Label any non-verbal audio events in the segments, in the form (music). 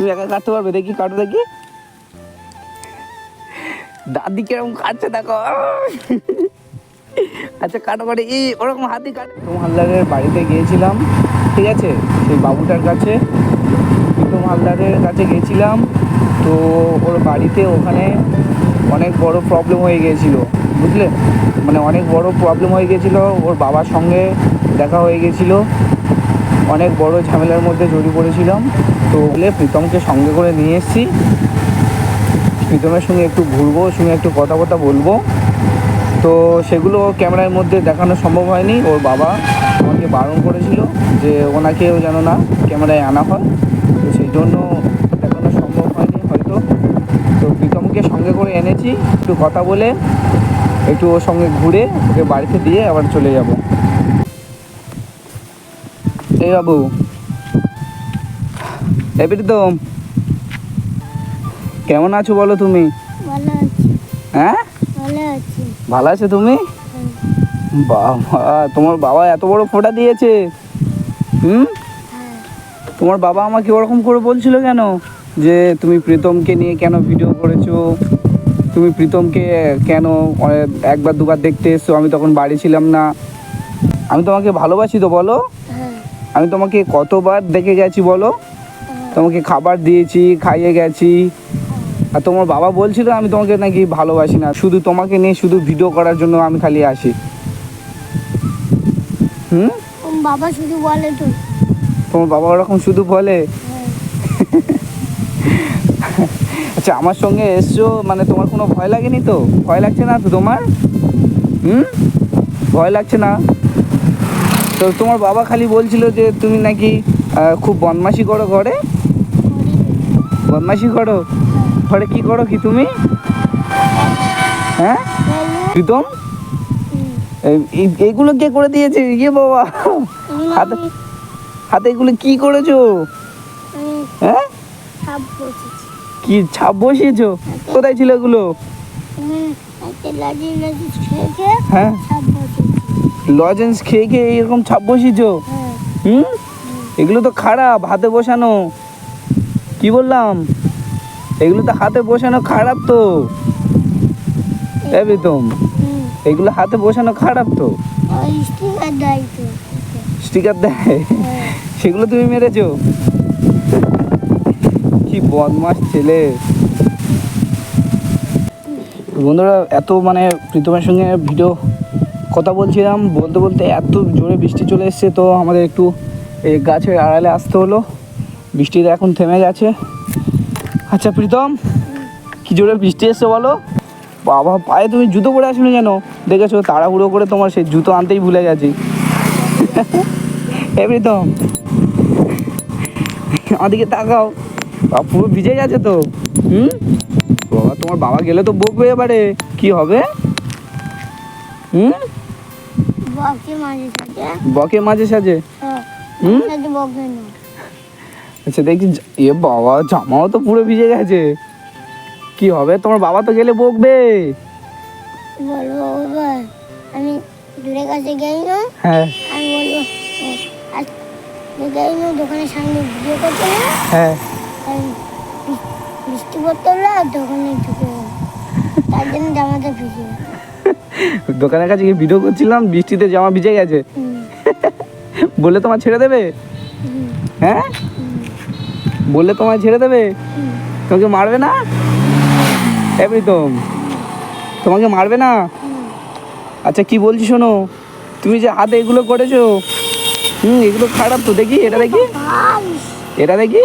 তুমি একা কাটতে পারবে? দেখি, কাটো দেখি। দাদি কীরকম কাটছে, দেখো। আচ্ছা কাটো, কাটে। এই, ওরকম হাতি কাটে। প্রীতম বাড়িতে গিয়েছিলাম, ঠিক আছে? সেই বাবুটার কাছে। প্রীতম হালদারের কাছে গেছিলাম তো ওর বাড়িতে ওখানে অনেক বড় প্রবলেম হয়ে গিয়েছিল, বুঝলে? মানে অনেক বড় প্রবলেম হয়ে গিয়েছিল, ওর বাবার সঙ্গে দেখা হয়ে গেছিল অনেক বড় ঝামেলার মধ্যে জড়িয়ে পড়েছিলাম। তো বলে প্রীতমকে সঙ্গে করে নিয়ে এসেছি। প্রীতমের সঙ্গে একটু ঘুরবো সঙ্গে একটু কথা কথা বলব। তো সেগুলো ক্যামেরার মধ্যে দেখানো সম্ভব হয়নি। ওর বাবা আমাকে বারণ করেছিল যে ওনাকেও যেন না ক্যামেরায় আনা হয়। তো সেই জন্য দেখানো সম্ভব হয়নি হয়তো। তো প্রীতমকে সঙ্গে করে এনেছি, একটু কথা বলে, একটু ওর সঙ্গে ঘুরে ওকে বাড়িতে দিয়ে আবার চলে যাব। এই বাবু এই প্রীতম কেমন আছো বলো তুমি? হ্যাঁ? ভালো আছো। তুমি? বাবা তোমার বাবা এত বড় ফোটা দিয়েছে। হুম? হ্যাঁ। তোমার বাবা আমাকে ওরকম করে বলছিল কেন? যে তুমি প্রীতমকে নিয়ে কেন ভিডিও করেছ? তুমি প্রীতমকে কেন একবার দুবার দেখতে এসছো? আমি তখন বাড়ি ছিলাম না। আমি তোমাকে ভালোবাসি তো বলো? হ্যাঁ। আমি তোমাকে কতবার দেখে গেছি বলো? তোমাকে খাবার দিয়েছি খাইয়ে গেছি। আর তোমার বাবা বলছিল আমি তোমাকে নাকি ভালোবাসি না। শুধু তোমাকে নিয়ে শুধু ভিডিও করার জন্য আমি খালি আসি। হুম? বাবা শুধু বলে তো। তোমার বাবা ওরকম শুধু বলে? আচ্ছা আমার সঙ্গে এসছো মানে তোমার কোনো ভয় লাগেনি তো? ভয় লাগছে না তো তোমার? হুম? ভয় লাগছে না? তো তোমার বাবা খালি বলছিল যে তুমি নাকি খুব বদমাশি করো ঘরে। করি। বদমাশি করো। ঘরে কি করো কি তুমি? হ্যাঁ? প্রীতম এই- এই- এইগুলো কে করে দিয়েছে? ইয়ে বাবা। হাতে হাতে এগুলো কি করেছ? হ্যাঁ? কি ছাপ বসিয়েছো? কোথায় ছিল এগুলো? হ্যাঁ? লজেন্স খেয়ে খেয়ে এরকম ছাপ বসিয়েছো? হ্যাঁ। হুম? এগুলো তো খারাপ হাতে বসানো। কি বললাম? এগুলো তো হাতে বসানো খারাপ তো। এ প্রীতম হুম। এগুলো হাতে বসানো খারাপ তো। স্টিকার দেয় সেগুলো তুমি মেরেছো? কি বদমাস ছেলে। বন্ধুরা, এত মানে প্রীতমের সঙ্গে ভিডিও কথা বলছিলাম। বলতে বলতে এত জোরে বৃষ্টি চলে এসছে, তো আমাদের একটু এই গাছের আড়ালে আসতে হলো। বৃষ্টিটা এখন থেমে গেছে। আচ্ছা প্রীতম কি জোরে বৃষ্টি এসছে বলো? বাবা পায়ে তুমি জুতো পরে আসলে যেন দেখেছ তাড়াহুড়ো করে তোমার সেই জুতো আনতেই ভুলে গেছি। (laughs) হে প্রীতম আমাদিকে তাকাও। পুরো ভিজে গেছে তো। হুম? বাবা তোমার বাবা গেলে তো বকবে এবারে। কি হবে? হুম? বকে মাঝে থাকে বকে মাঝে সাঝে? হ্যাঁ হুম? আচ্ছা দেখছি এ বাবা জামাও তো পুরো ভিজে গেছে। কি হবে? তোমার বাবা তো গেলে বকবে। বলব বাবা আমি দূরে কাছে গেই না। হ্যাঁ। আমি বলব "ও, আজ গেই না দোকানের সামনে ভিডিও করতে না। হ্যাঁ। বৃষ্টি পড়তে হলো আর দোকানে ঢুকে গেলাম। তার জন্য জামাটা ভিজে দোকানের কাছে গিয়ে ভিডিও করছিলাম বৃষ্টিতে জামা ভিজে গেছে। বলে তোমার ছেড়ে দেবে? হ্যাঁ? বললে তোমায় ছেড়ে দেবে? তোমাকে মারবে না? এ প্রীতম তোমাকে মারবে না? আচ্ছা কি বলছি শোনো? তুমি যে হাতে এগুলো করেছ হুম এগুলো খারাপ তো দেখি এটা দেখি। এটা দেখি।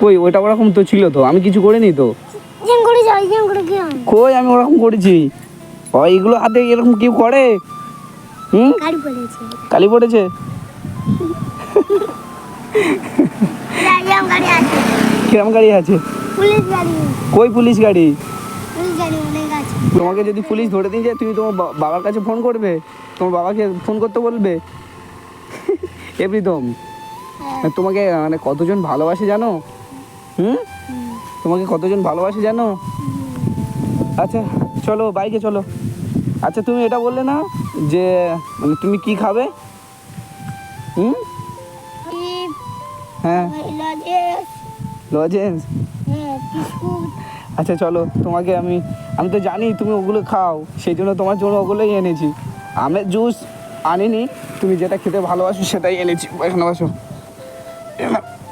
কই ওটা ওরকম তো ছিল তো আমি কিছু করিনি তো। যেন করে যাই যেন করে কি কই আমি ওরকম করেছি। ও এগুলো হাতে এরকম কেউ করে? হুম? কালি পড়েছে? কিরম গাড়ি আছে? পুলিশ গাড়ি কই পুলিশ গাড়ি? তোমাকে যদি পুলিশ ধরে দিয়ে যায় তুমি তোমার বাবার কাছে ফোন করবে? তোমার বাবাকে ফোন করতে বলবে? (laughs) এ প্রীতম হ্যাঁ। তোমাকে মানে কতজন ভালোবাসে জানো? হুম? তোমাকে কতজন ভালোবাসে জানো? আচ্ছা চলো বাইকে চলো। আচ্ছা তুমি এটা বললে না যে মানে তুমি কি খাবে? হুম? হ্যাঁ। লজেন্স হ্যাঁ আচ্ছা চলো তোমাকে আমি আমি তো জানি তুমি ওগুলো খাও সেই জন্য তোমার জন্য ওগুলোই এনেছি। আমের জুস আনিনি তুমি যেটা খেতে ভালোবাসো সেটাই এনেছি। এখানে বসো।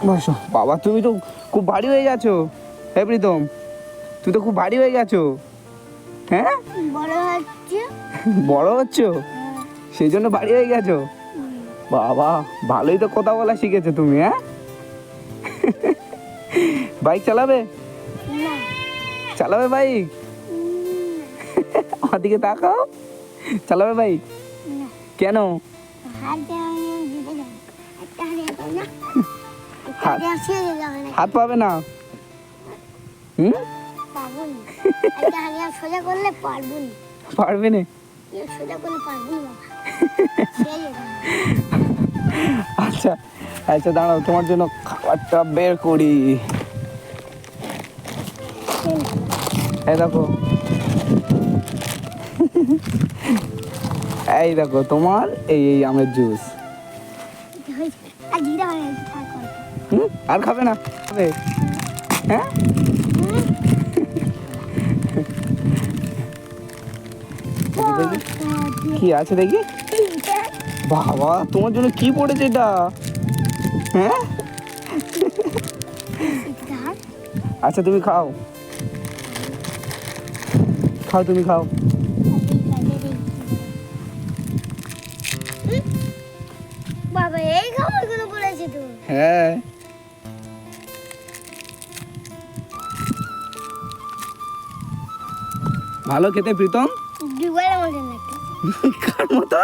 বসো। বাবা তুমি তো খুব ভারী হয়ে গেছো হে প্রীতম। তুমি তো খুব ভারী হয়ে গেছো। হ্যাঁ? বড় হচ্ছে। হচ্ছ? হ্যাঁ, সেই জন্য ভারী হয়ে গেছো? বাবা ভালোই তো কথা বলা শিখেছো তুমি হ্যাঁ? বাইক চালাবে? চালাবে বাইক? আমার দিকে তাকাও। চালাবে বাইক? কেন? হাতে পাবে না। হুম সোজা করলে পারব না। পারবে না সোজা করলে পারব না। বাবা। (laughs) সেই এরকম। আচ্ছা। আচ্ছা দাঁড়াও তোমার জন্য খাবারটা বের করি। এই দেখো। (laughs) এই দেখো তোমার এই এই আমের জুস। আর খাবে না? খাবে? হ্যাঁ। কি আছে দেখি? বাবা তোমার জন্য কি পড়েছে এটা? হ্যাঁ? আচ্ছা তুমি খাও। খাও তুমি খাও। বাবা এই খাবারগুলো বলেছে তো। হ্যাঁ। ভালো খেতে প্রীতম? কার মতো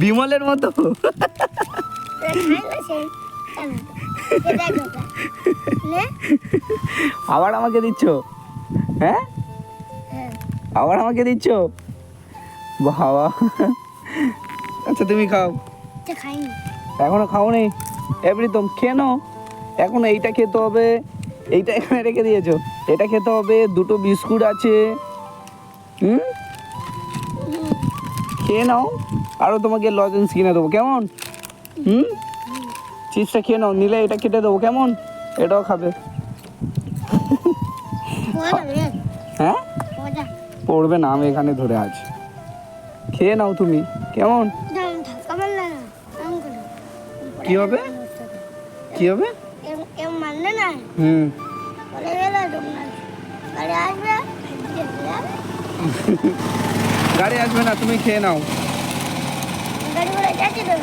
বিমলের মতো? আবার আমাকে দিচ্ছ? হ্যাঁ? আবার আমাকে দিচ্ছ? বাবা। আচ্ছা তুমি খাও। এখনও খাও নি প্রীতম খেয়ে নাও। এখন এইটা খেতে হবে। এইটা এখানে রেখে দিয়েছ। এটা খেতে হবে। দুটো বিস্কুট আছে। হুম? খেয়ে নাও। আরও তোমাকে লজেন্স কিনে দেবো। কেমন? হুম? চিপসটা খেয়ে নাও নিলে এটা কেটে দেবো কেমন? এটাও খাবে। হ্যাঁ? পড়বে। না আমি এখানে ধরে আছি। খেয়ে নাও তুমি কেমন? কি হবে? কি হবে? হুম। গাড়ি আসবে না তুমি খেয়ে নাও। গাড়ি করে যাচ্ছে তো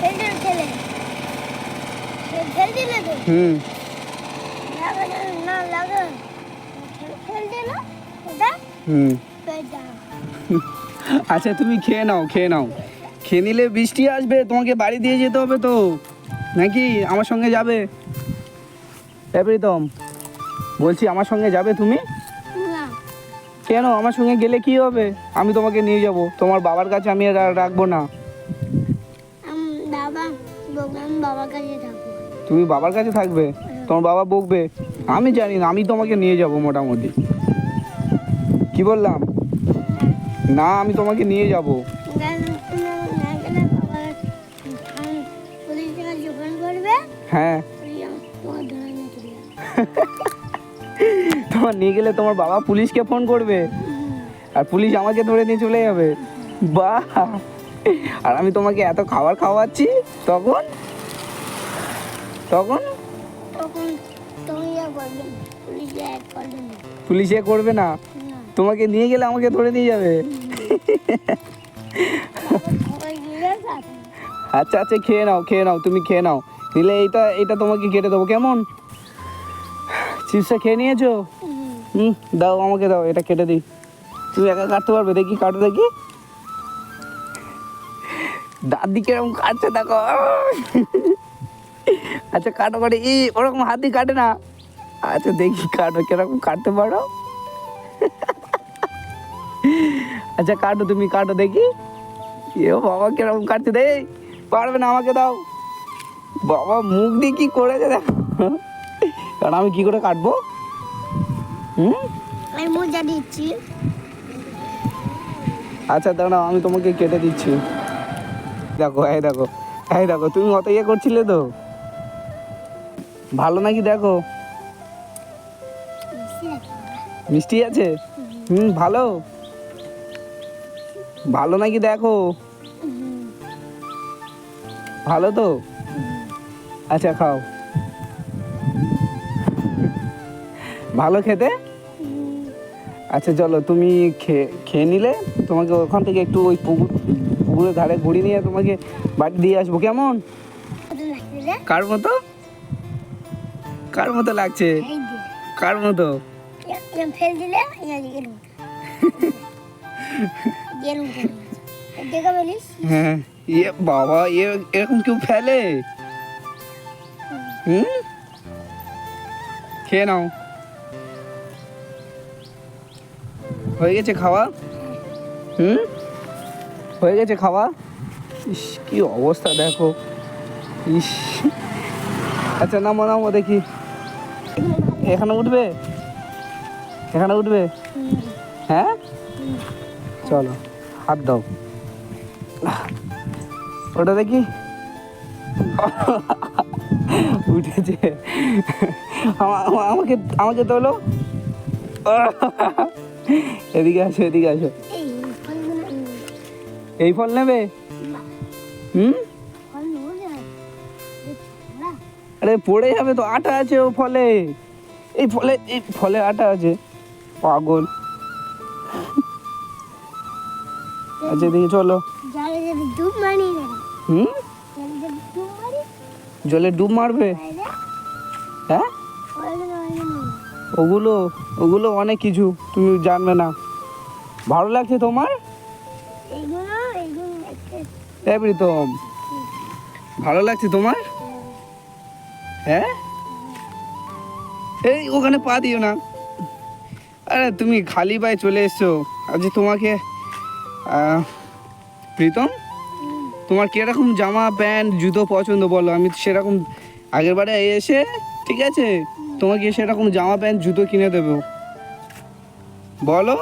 ফেলতে ঠেলে ফেল- ফেল দিলে তো হুম। হুম। আচ্ছা তুমি খেয়ে নাও খেয়ে নাও। খেয়ে নিলে বৃষ্টি আসবে, তোমাকে বাড়ি দিয়ে যেতে হবে তো। নাকি আমার সঙ্গে যাবে? প্রীতম, বলছি আমার সঙ্গে যাবে তুমি? কেন? আমার সঙ্গে গেলে কি হবে? আমি তোমাকে নিয়ে যাব। তোমার বাবার কাছে আমি রাখব না। বাবা বাবার কাছে থাকব তুমি বাবার কাছে থাকবে, তোমার বাবা বকবে, আমি জানি না, আমি তোমাকে নিয়ে যাব মোটামুটি। কি বললাম? না, আমি তোমাকে নিয়ে যাব। হ্যাঁ। তোমার নিয়ে গেলে তোমার বাবা পুলিশকে ফোন করবে, আর পুলিশ আমাকে ধরে নিয়ে চলে যাবে। বাহ! আর আমি তোমাকে এত খাবার খাওয়াচ্ছি তখন? তখন? তখন পুলিশ করবে না। তোমাকে নিয়ে গেলে আমাকে ধরে নিয়ে যাবে? আচ্ছা আচ্ছা খেয়ে নাও খেয়ে নাও তুমি খেয়ে নাও। নিলে এইটা এটা তোমাকে কেটে দেবো কেমন? চিপসটা খেয়ে নিয়েছো? হুম। দাও আমাকে দাও এটা কেটে দিই। তুমি একা কাটতে পারবে দেখি কাটো দেখি। দাদি কীরকম কাটছে দেখো। আচ্ছা কাটো কাটে ই ওরকম হাত দিয়ে কাটে না। আচ্ছা দেখি কাটো কীরকম কাটতে পারো? আচ্ছা কাটো তুমি কাটো দেখি। এ বাবা কীরকম কাটছে দে। পারবে না আমাকে দাও। বাবা মুখ দিয়ে কি করেছে দেখো। কারণ আমি কি করে কাটবো? হুম? আমি মজা দিচ্ছি। আচ্ছা দাঁড়াও আমি তোমাকে কেটে দিচ্ছি। দেখো এই দেখো এই দেখো তুমি অত ইয়ে করছিলে তো? ভালো নাকি দেখো? মিষ্টি আছে? হুম ভালো। ভালো নাকি দেখো? ভালো তো? আচ্ছা খাও। ভালো খেতে? আচ্ছা চলো তুমি খেয়ে খেয়ে নিলে। তোমাকে ওখান থেকে একটু ওই পুকুর পুকুরের ধারে ঘুরিয়ে নিয়ে তোমাকে বাড়ি দিয়ে আসব। কেমন? কার মতো? কার মতো লাগছে? কার মতো? ফেল দিলে হ্যাঁ ইয়ে বাবা এ এরকম কেউ ফেলে? হুম? খেয়ে নাও। হয়ে গেছে খাওয়া? হুম? হয়ে গেছে খাওয়া? ইস কি অবস্থা দেখো। ইস। আচ্ছা নামো নামো দেখি। এখানে উঠবে? এখানে উঠবে? হ্যাঁ? চলো হাত দাও। ওটা দেখি। উঠেছে। আমা- আমা- আমাকে আমাকে তোলো এদিকে আসো এদিকে আসো। এই ফল নেবে? হুম। আরে পড়ে যাবে তো আটা আছে ও ফলে। এই ফলে এই ফলে আটা আছে। পাগল। আচ্ছা এদিকে চলো। হুম? জালে ডুব মারবে? হ্যাঁ? ওগুলো ওগুলো অনেক কিছু তুমি জানবে না। ভালো লাগছে তোমার? একটা হ্যাঁ ভালো লাগছে তোমার? হ্যাঁ? এই ওখানে পা দিও না। আরে তুমি খালি পায়ে চলে এসছো। আজ তোমাকে প্রীতম? তোমার কীরকম জামা প্যান্ট জুতো পছন্দ বলো। আমি সেরকম আগের বারে এসে ঠিক আছে? তোমাকে সেরকম জামা প্যান্ট জুতো কিনে দেবো। বলো।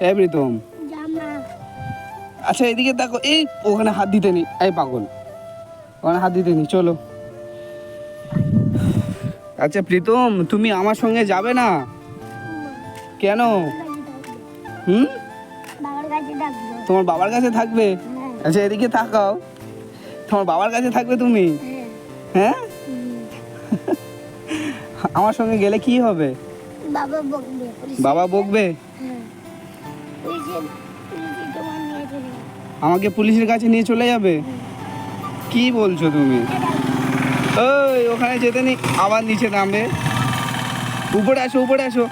হ্যাঁ প্রীতম। আচ্ছা এদিকে দেখো এই ওখানে হাত দিতে নি এই পাগল। ওখানে হাত দিতে নি চলো। আচ্ছা প্রীতম তুমি আমার সঙ্গে যাবে না? কেন? হুম? তোমার বাবার কাছে থাকবে? আচ্ছা এদিকে থাকাও তোমার বাবার কাছে থাকবে তুমি? হ্যাঁ? আমার সঙ্গে গেলে কি হবে? বাবা বকবে। বাবা বকবে? হ্যাঁ। আমাকে পুলিশের কাছে নিয়ে চলে যাবে? কি বলছো তুমি? ওই ওখানে যেতে নি আবার নিচে নামবে। উপরে আসো উপরে আসো।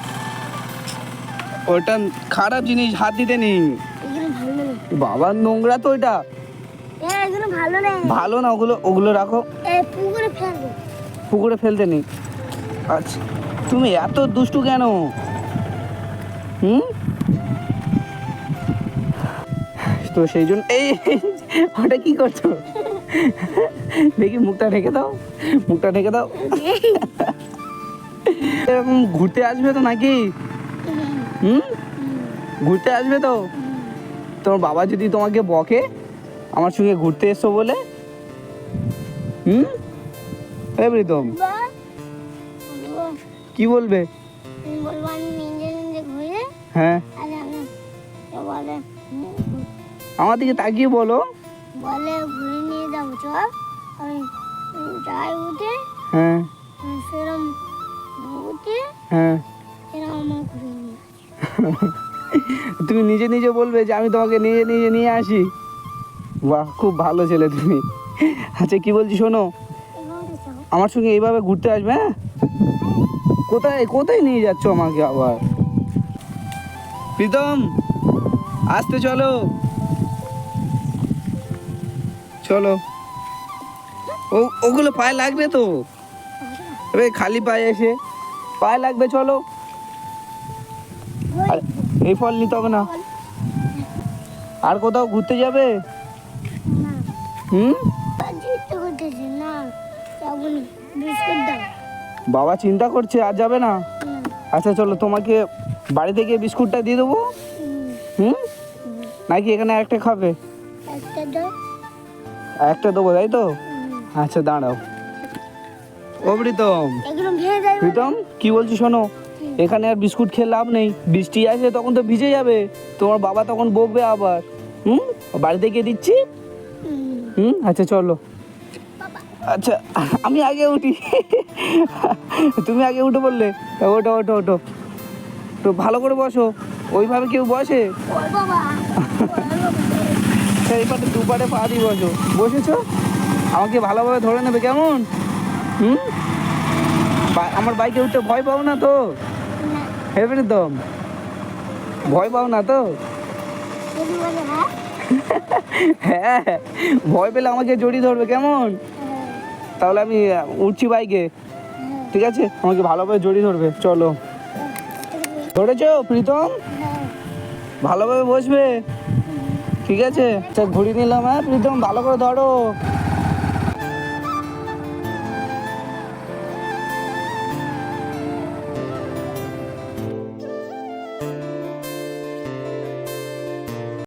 ওটা খারাপ জিনিস হাত দিতে নেই। বাবার নোংরা তো ওইটা ভালো নেই। ভালো না ওগুলো ওগুলো রাখো। পুকুরে পুকুরে ফেলতে নি আচ্ছা তুমি এত দুষ্টু কেন? হুম? তো সেই জন্য এই ওটা কি করছ? দেখি মুখটা ঢেকে দাও। মুখটা ঢেকে দাও। এরকম ঘুরতে আসবে তো নাকি? হুম? ঘুরতে আসবে তো? তোমার বাবা যদি তোমাকে বকে আমার সঙ্গে ঘুরতে এসছো বলে। হুম? এ প্রীতম। কি বলবে? হ্যাঁ। আমার দিকে তাকিয়ে বলো। বলে আমি যাই উঠে হ্যাঁ। সেরম উঠে হ্যাঁ। আমার ঘুরে নিয়ে তুমি নিজে নিজে বলবে যে আমি তোমাকে নিজে নিজে নিয়ে আসি। বাহ খুব ভালো ছেলে তুমি। আচ্ছা কি বলছি শোনো? আমার সঙ্গে এইভাবে ঘুরতে আসবে হ্যাঁ? কোথায় কোথায় নিয়ে যাচ্ছ আমাকে আবার? প্রীতম আসতে চলো। চলো। ও ওগুলো পায়ে লাগবে তো? এবার খালি পায়ে এসে। পায়ে লাগবে চলো। আর এই ফল নিতে হবে না। আর কোথাও ঘুরতে যাবে? হুম? বাবা চিন্তা করছে আর যাবে না? আচ্ছা চলো তোমাকে বাড়ি থেকে বিস্কুটটা দিয়ে দেবো। হুম। নাকি এখানে একটা খাবে? একটা একটা দেবো তাই তো? আচ্ছা দাঁড়াও। ও প্রীতম। ভেঙে প্রীতম কি বলছি শোনো? এখানে আর বিস্কুট খেয়ে লাভ নেই। বৃষ্টি আসে তখন তো ভিজে যাবে। তোমার বাবা তখন বকবে আবার। হুম? বাড়িতে গিয়ে দিচ্ছি? হুম। আচ্ছা চলো। আচ্ছা আমি আগে উঠি। তুমি আগে উঠে বললে। ওটো ওটো ওটো তো ভালো করে বসো। ওইভাবে কেউ বসে? ওই বাবা। (laughs) এই পাটে দুপাটে পা দিয়ে বসো। বসেছো? আমাকে ভালোভাবে ধরে নেবে কেমন? হুম? আমার বাইকে উঠতে ভয় পাও না তো? না। হেবে তো। ভয় পাও না তো? হ্যাঁ? হ্যাঁ ভয় পেলে আমাকে জড়িয়ে ধরবে কেমন? হ্যাঁ, তাহলে আমি উঠছি বাইকে। হ্যাঁ, ঠিক আছে? আমাকে ভালোভাবে জড়িয়ে ধরবে। চলো। ধরেছো প্রীতম? হ্যাঁ। ভালোভাবে বসবে? ঠিক আছে? আচ্ছা ঘুরি নিলাম হ্যাঁ প্রীতম? ভালো করে ধরো।